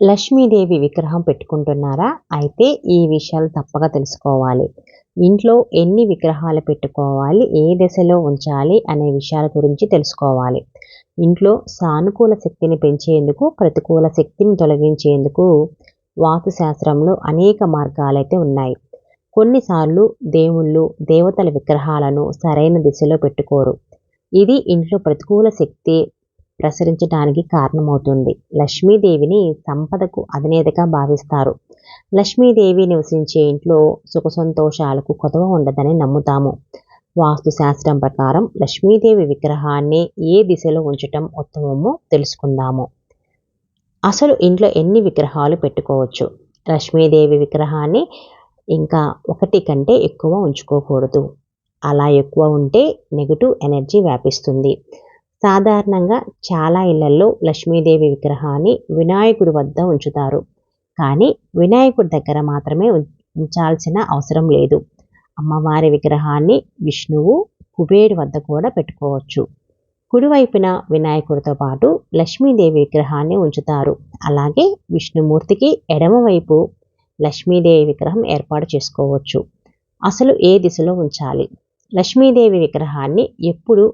లక్ష్మీదేవి విగ్రహం పెట్టుకుంటున్నారా? అయితే ఈ విషయాలు తప్పక తెలుసుకోవాలి. ఇంట్లో ఎన్ని విగ్రహాలు పెట్టుకోవాలి? ఏ దశలో ఉంచాలి? అనే విషయాల గురించి తెలుసుకోవాలి. ఇంట్లో సానుకూల శక్తిని పెంచేందుకు ప్రతికూల శక్తిని తొలగించేందుకు వాస్తుశాస్త్రంలో అనేక మార్గాలైతే ఉన్నాయి. కొన్నిసార్లు దేవుళ్ళు దేవతల విగ్రహాలను సరైన దిశలో పెట్టుకోరు. ఇది ఇంట్లో ప్రతికూల శక్తి ప్రసరించడానికి కారణమవుతుంది. లక్ష్మీదేవిని సంపదకు అధినేతగా భావిస్తారు. లక్ష్మీదేవి నివసించే ఇంట్లో సుఖ సంతోషాలకు కొదవ ఉండదని నమ్ముతాము. వాస్తు శాస్త్రం ప్రకారం లక్ష్మీదేవి విగ్రహాన్ని ఏ దిశలో ఉంచటం ఉత్తమమో తెలుసుకుందాము. అసలు ఇంట్లో ఎన్ని విగ్రహాలు పెట్టుకోవచ్చు? లక్ష్మీదేవి విగ్రహాన్ని ఇంకా ఒకటి కంటే ఎక్కువ ఉంచుకోకూడదు. అలా ఎక్కువ ఉంటే నెగిటివ్ ఎనర్జీ వ్యాపిస్తుంది. సాధారణంగా చాలా ఇళ్ళలో లక్ష్మీదేవి విగ్రహాన్ని వినాయకుడి వద్ద ఉంచుతారు. కానీ వినాయకుడి దగ్గర మాత్రమే ఉంచాల్సిన అవసరం లేదు. అమ్మవారి విగ్రహాన్ని విష్ణువు కుబేరు వద్ద కూడా పెట్టుకోవచ్చు. కుడివైపున వినాయకుడితో పాటు లక్ష్మీదేవి విగ్రహాన్ని ఉంచుతారు. అలాగే విష్ణుమూర్తికి ఎడమవైపు లక్ష్మీదేవి విగ్రహం ఏర్పాటు చేసుకోవచ్చు. అసలు ఏ దిశలో ఉంచాలి? లక్ష్మీదేవి విగ్రహాన్ని ఎప్పుడు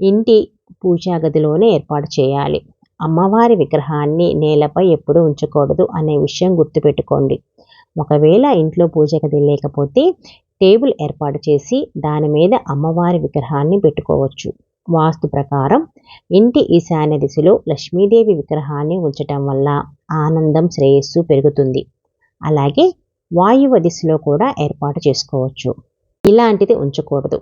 ఇంటి పూజా గదిలోనే ఏర్పాటు చేయాలి. అమ్మవారి విగ్రహాన్ని నేలపై ఎప్పుడు ఉంచకూడదు అనే విషయం గుర్తుపెట్టుకోండి. ఒకవేళ ఇంట్లో పూజ గది లేకపోతే టేబుల్ ఏర్పాటు చేసి దాని మీద అమ్మవారి విగ్రహాన్ని పెట్టుకోవచ్చు. వాస్తు ప్రకారం ఇంటి ఈశాన్య దిశలో లక్ష్మీదేవి విగ్రహాన్ని ఉంచటం వల్ల ఆనందం శ్రేయస్సు పెరుగుతుంది. అలాగే వాయువ దిశలో కూడా ఏర్పాటు చేసుకోవచ్చు. ఇలాంటిది ఉంచకూడదు.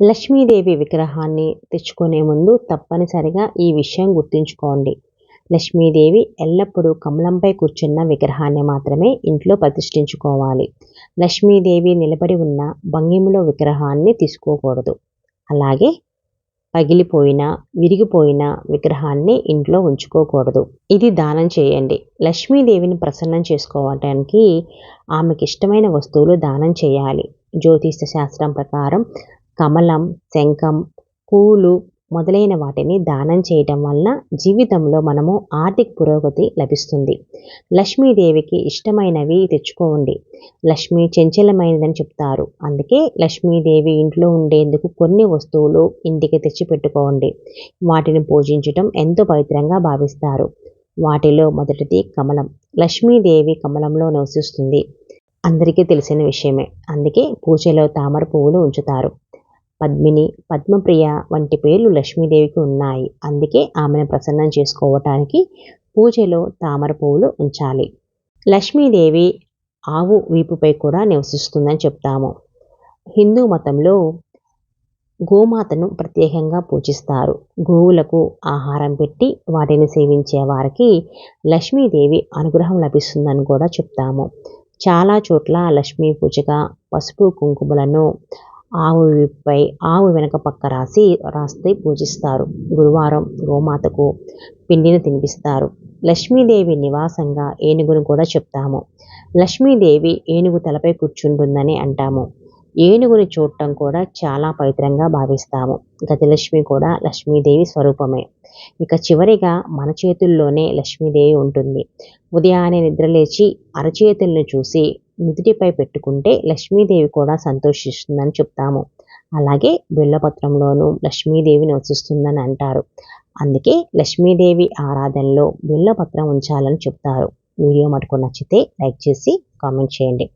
లక్ష్మీదేవి విగ్రహాన్ని తెచ్చుకునే ముందు తప్పనిసరిగా ఈ విషయం గుర్తుంచుకోండి. లక్ష్మీదేవి ఎల్లప్పుడూ కమలంపై కూర్చున్న విగ్రహాన్ని మాత్రమే ఇంట్లో ప్రతిష్ఠించుకోవాలి. లక్ష్మీదేవి నిలబడి ఉన్న భంగిమలో విగ్రహాన్ని తీసుకోకూడదు. అలాగే పగిలిపోయిన విరిగిపోయిన విగ్రహాన్ని ఇంట్లో ఉంచుకోకూడదు. ఇది దానం చేయండి. లక్ష్మీదేవిని ప్రసన్నం చేసుకోవటానికి ఆమెకి ఇష్టమైన వస్తువులు దానం చేయాలి. జ్యోతిష శాస్త్రం ప్రకారం కమలం శంఖం పూలు మొదలైన వాటిని దానం చేయటం వలన జీవితంలో మనము ఆర్థిక పురోగతి లభిస్తుంది. లక్ష్మీదేవికి ఇష్టమైనవి తెచ్చుకోండి. లక్ష్మి చంచలమైనదని చెప్తారు. అందుకే లక్ష్మీదేవి ఇంట్లో ఉండేందుకు కొన్ని వస్తువులు ఇంటికి తెచ్చి పెట్టుకోండి. వాటిని పూజించటం ఎంతో పవిత్రంగా భావిస్తారు. వాటిలో మొదటిది కమలం. లక్ష్మీదేవి కమలంలో నివసిస్తుంది. అందరికీ తెలిసిన విషయమే. అందుకే పూజలో తామర పువ్వులు ఉంచుతారు. పద్మిని పద్మప్రియ వంటి పేర్లు లక్ష్మీదేవికి ఉన్నాయి. అందుకే ఆమెను ప్రసన్నం చేసుకోవటానికి పూజలో తామర పువ్వులు ఉంచాలి. లక్ష్మీదేవి ఆవు వీపుపై కూడా నివసిస్తుందని చెప్తాము. హిందూ మతంలో గోమాతను ప్రత్యేకంగా పూజిస్తారు. గోవులకు ఆహారం పెట్టి వాటిని సేవించే వారికి లక్ష్మీదేవి అనుగ్రహం లభిస్తుందని కూడా చెప్తాము. చాలా చోట్ల లక్ష్మీ పూజగా పసుపు కుంకుమలను ఆవు వీపుపై ఆవు వెనక పక్క రాసి రాస్తే పూజిస్తారు. గురువారం గోమాతకు పిండిని తినిపిస్తారు. లక్ష్మీదేవి నివాసంగా ఏనుగును కూడా చెప్తాము. లక్ష్మీదేవి ఏనుగు తలపై కూర్చుంటుందని అంటాము. ఏనుగుని చూడటం కూడా చాలా పవిత్రంగా భావిస్తాము. గజలక్ష్మి కూడా లక్ష్మీదేవి స్వరూపమే. ఇక చివరిగా మన చేతుల్లోనే లక్ష్మీదేవి ఉంటుంది. ఉదయాన్నే నిద్రలేచి అరచేతులను చూసి నుదుటిపై పెట్టుకుంటే లక్ష్మీదేవి కూడా సంతోషిస్తుందని చెప్తాము. అలాగే బిళ్ళపత్రంలోనూ లక్ష్మీదేవి నివసిస్తుందని అంటారు. అందుకే లక్ష్మీదేవి ఆరాధనలో బిళ్ళపత్రం ఉంచాలని చెప్తారు. వీడియో మటుకు నచ్చితే లైక్ చేసి కామెంట్ చేయండి.